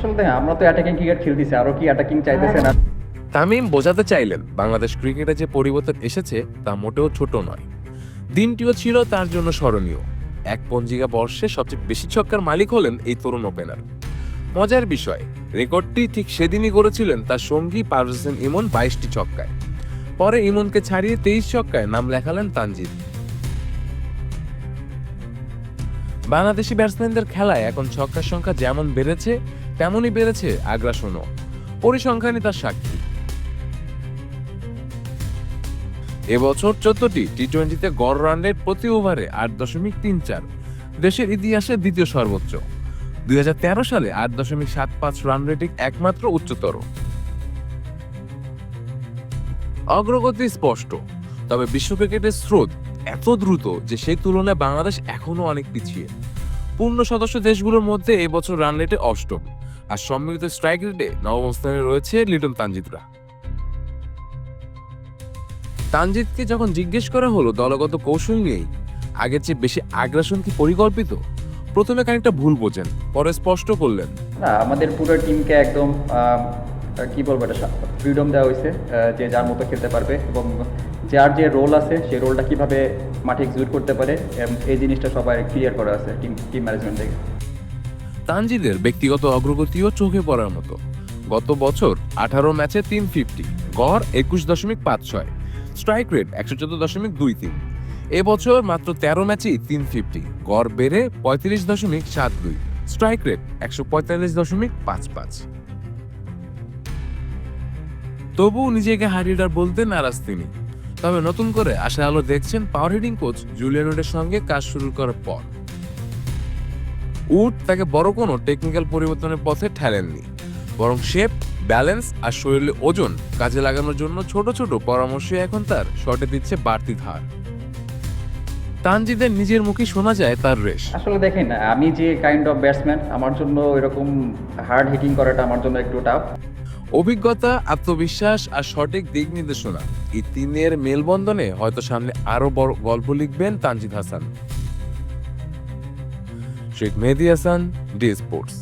আসলে দেখেন আমরা তো অ্যাটাকিং ক্রিকেট খেলতেছি আরও কি অ্যাটাকিং চাইতেছেন? আর তামিম বোঝাতে চাইলেন বাংলাদেশ ক্রিকেটে যে পরিবর্তন এসেছে তা মোটেও ছোট নয়। দিনটিও ছিল তার জন্য স্মরণীয়। এক পঞ্জিকা বর্ষে সবচেয়ে বেশি ছক্কার মালিক হলেন এই তরুণ ওপেনার মজার বিষয় রেকর্ডটি ঠিক সেদিনই করেছিলেন তার সঙ্গী পারভেজ ইমন বাইশটি ছক্কায়। পরে ইমনকে ছাড়িয়ে তেইশ ছক্কায় নাম লেখালেন তানজিদ। বাংলাদেশি ব্যাটসম্যানদের খেলায় এখন ছক্কার সংখ্যা যেমন বেড়েছে, তেমনই বেড়েছে আগ্রাসনও। পরিসংখ্যানই তার সাক্ষী। এবছর চোদ্দটি টি টোয়েন্টিতে গড় রান রেট প্রতি ওভারে আট দশমিক তিন চার, দেশের ইতিহাসে দ্বিতীয় সর্বোচ্চ। দুই হাজার তেরো সালে আট দশমিক সাত পাঁচ রান রেটিং একমাত্র উচ্চতর। অগ্রগতি স্পষ্ট, তবে বিশ্ব ক্রিকেটের স্রোত এত দ্রুত যে সেই তুলনায় বাংলাদেশ এখনও অনেক পিছিয়ে। পূর্ণ সদস্য দেশগুলোর মধ্যে এবছর রান রেটে অষ্টম। আর সম্মিলিত স্ট্রাইক রেটে নবম স্থানে রয়েছে লিটন তানজিদরা। তানজিদকে যখন জিজ্ঞেস করা হলো দলগত কৌশল নিয়েই, আগের চেয়ে বেশি আগ্রাসন কি পরিকল্পিত? প্রথমে খানিকটা ভুল বোঝেন, পরে স্পষ্ট করলেন। আমাদের পুরো টিমকে একদম কি বলব এটা ফ্রিডম দেওয়া হয়েছে যে যার মতো খেলতে পারবে এবং যার যে রোল আছে সেই রোলটা কীভাবে মাঠে এক্সিকিউট করতে পারে এই জিনিসটা সবাই ক্লিয়ার করা আছে টিম টিম ম্যানেজমেন্ট থেকে। তানজিদের ব্যক্তিগত অগ্রগতিও চোখে পড়ার মতো। গত বছর আঠারো ম্যাচে তিন ফিফটি গড় একুশ দশমিক পাঁচ ছয় স্ট্রাইক রেট একশো চোদ্দ দশমিক দুই তিন। এবছর মাত্র তেরো ম্যাচেই তিন ফিফটি গড় বেড়ে পঁয়ত্রিশ দশমিক সাত দুই স্ট্রাইক রেট একশো পঁয়তাল্লিশ দশমিক পাঁচ পাঁচ। তবুও নিজেকে হারিডার বলতে নারাজ তিনি। তবে নতুন করে আশা আলো দেখছেন পাওয়ার হিটিং কোচ জুলিয়ান সঙ্গে কাজ শুরু করার পর। উড তাকে বড় কোনো টেকনিক্যাল পরিবর্তনের পথে ঠেলেননি। বরং শেপ ব্যালেন্স আর শরীরে ওজন কাজে লাগানোর জন্য ছোট ছোট পরামর্শই এখন তার শটে দিচ্ছে বাড়তি ধার। তানজিদের নিজের মুখে শোনা যায় তার রেশ। আসলে দেখেন, আমি যে কাইন্ড অফ ব্যাটসম্যান আমার জন্য এরকম হার্ড হিটিং করাটা আমার জন্য একটু টাফ অভিজ্ঞতা, আত্মবিশ্বাস আর সঠিক দিক নির্দেশনা। এই তিনের মেলবন্ধনে হয়তো সামনে আরও বড় গল্প লিখবেন Tanzid Hasan. Sheikh Mehedi Hasan, D sports.